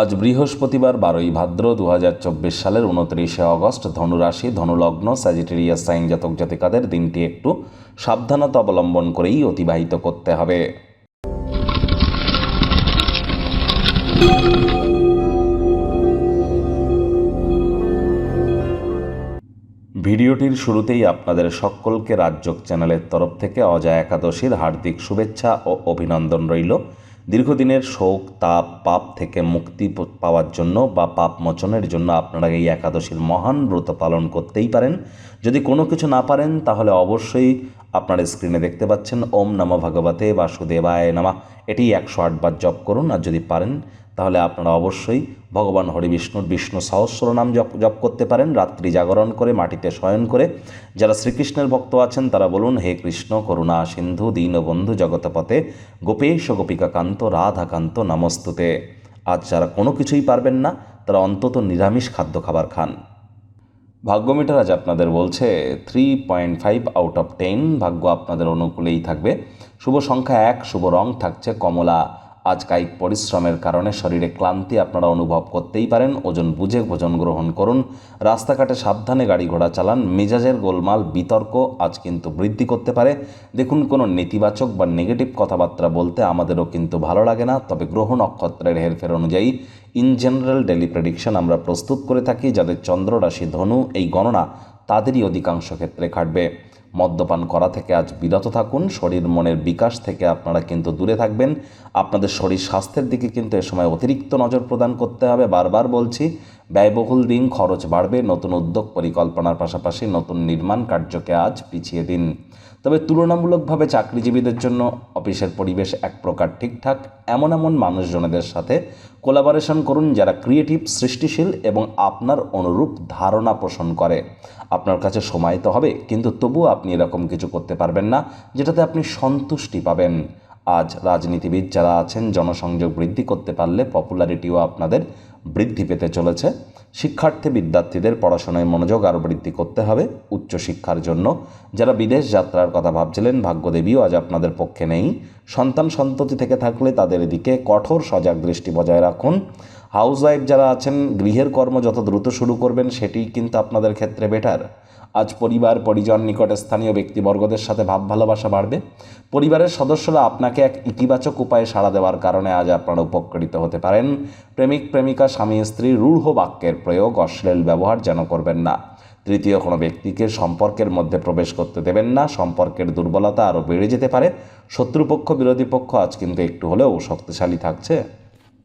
আজ বৃহস্পতিবার বারোই ভাদ্র দু হাজার চব্বিশ সালের উনত্রিশে অগস্ট ধনুরাশি, ধনুলগ্ন স্যাজিটেরিয়াস সাইন জাতক জাতিকাদের দিনটি একটু সাবধানতা অবলম্বন করেই অতিবাহিত করতে হবে। ভিডিওটির শুরুতেই আপনাদের সকলকে রাজ্যক চ্যানেলের তরফ থেকে অজয় একাদশীর হার্দিক শুভেচ্ছা ও অভিনন্দন রইল। দীর্ঘদিনের শোক, তাপ, পাপ থেকে মুক্তি পাওয়ার জন্য বা পাপ মোচনের জন্য আপনারা এই একাদশীর মহান ব্রত পালন করতেই পারেন। যদি কোনো কিছু না পারেন, তাহলে অবশ্যই আপনার স্ক্রিনে দেখতে পাচ্ছেন ওম নম ভগবতে বাসুদেবায় নামা। এটি একশো আটবার জপ করুন, আর যদি পারেন তাহলে আপনারা অবশ্যই ভগবান হরি বিষ্ণুর বিষ্ণু সহস্র নাম জপ জপ করতে পারেন, রাত্রি জাগরণ করে, মাটিতে শয়ন করে। যারা শ্রীকৃষ্ণের ভক্ত আছেন, তারা বলুন, হে কৃষ্ণ, করুণা, সিন্ধু দীনবন্ধু জগতপথে গোপেশ গোপিকা কান্ত রাধাকান্ত, নমস্তুতে। আজ যারা কোনো কিছুই পারবেন না, তারা অন্তত নিরামিষ খাদ্য খাবার খান। ভাগ্যমিটার আজ আপনাদের বলছে three point five out of ten ভাগ্য আপনাদের অনুকূলেই থাকবে। শুভ সংখ্যা এক, শুভ রং থাকছে কমলা। আজ কায়িক পরিশ্রমের কারণে শরীরে ক্লান্তি আপনারা অনুভব করতেই পারেন। ওজন বুঝে ভোজন গ্রহণ করুন। রাস্তাঘাটে সাবধানে গাড়ি ঘোড়া চালান। মেজাজের গোলমাল, বিতর্ক আজ কিন্তু বৃদ্ধি করতে পারে। দেখুন, কোনো নেতিবাচক বা নেগেটিভ কথাবার্তা বলতে আমাদেরও কিন্তু ভালো লাগে না। তবে গ্রহ নক্ষত্রের হেরফের অনুযায়ী ইন জেনারেল ডেলি প্রেডিকশন আমরা প্রস্তুত করে থাকি যাদের চন্দ্র রাশি ধনু, এই গণনা তাদেরই অধিকাংশ ক্ষেত্রে খাটবে। মদ্যপান করা থেকে আজ বিরত থাকুন, শরীর মনের বিকাশ থেকে আপনারা কিন্তু দূরে থাকবেন। আপনাদের শরীর স্বাস্থ্যের দিকে কিন্তু এ সময় অতিরিক্ত নজর প্রদান করতে হবে। বারবার বলছি, ব্যয়বহুল দিন, খরচ বাড়বে, নতুন উদ্যোগ পরিকল্পনার পাশাপাশি নতুন নির্মাণ কার্যকে আজ পিছিয়ে দিন। তবে তুলনামূলকভাবে চাকরিজীবীদের জন্য অফিসের পরিবেশ এক প্রকার ঠিকঠাক, এমন এমন মানুষজনেদের সাথে কোলাবারেশন করুন যারা ক্রিয়েটিভ সৃষ্টিশীল এবং আপনার অনুরূপ ধারণা পোষণ করে। আপনার কাছে সময় তো হবে, কিন্তু তবুও আপনি এরকম কিছু করতে পারবেন না, যেটাতে আপনি সন্তুষ্টি পাবেন। আজ রাজনীতিবিদ যারা আছেন, জনসংযোগ বৃদ্ধি করতে পারলে পপুলারিটিও আপনাদের বৃদ্ধি পেতে চলেছে। শিক্ষার্থী বিদ্যার্থীদের পড়াশোনায় মনোযোগ আরও বৃদ্ধি করতে হবে উচ্চশিক্ষার জন্য। যারা বিদেশ যাত্রার কথা ভাবছিলেন, ভাগ্যদেবীও আজ আপনাদের পক্ষে নেই। সন্তান সন্ততি থেকে থাকলে তাদের দিকে কঠোর সজাগ দৃষ্টি বজায় রাখুন। হাউস ওয়াইফ যারা আছেন, গৃহের কর্ম যত দ্রুত শুরু করবেন, সেটিই কিন্তু আপনাদের ক্ষেত্রে বেটার আজ পরিবার, পরিজন, নিকটে স্থানীয় ব্যক্তিবর্গদের সাথে ভাব ভালোবাসা বাড়বে। পরিবারের সদস্যরা আপনাকে এক ইতিবাচক উপায়ে সাড়া দেওয়ার কারণে আজ আপনারা উপকৃত হতে পারেন। প্রেমিক, প্রেমিকা, স্বামী, স্ত্রী, রূঢ় বাক্যের প্রয়োগ অশ্লীল ব্যবহার যেন করবেন না। তৃতীয়, কোনো ব্যক্তিকে সম্পর্কের মধ্যে প্রবেশ করতে দেবেন না। সম্পর্কের দুর্বলতা আরও বেড়ে যেতে পারে। শত্রুপক্ষ, বিরোধী পক্ষ আজ কিন্তু একটু হলেও শক্তিশালী থাকছে।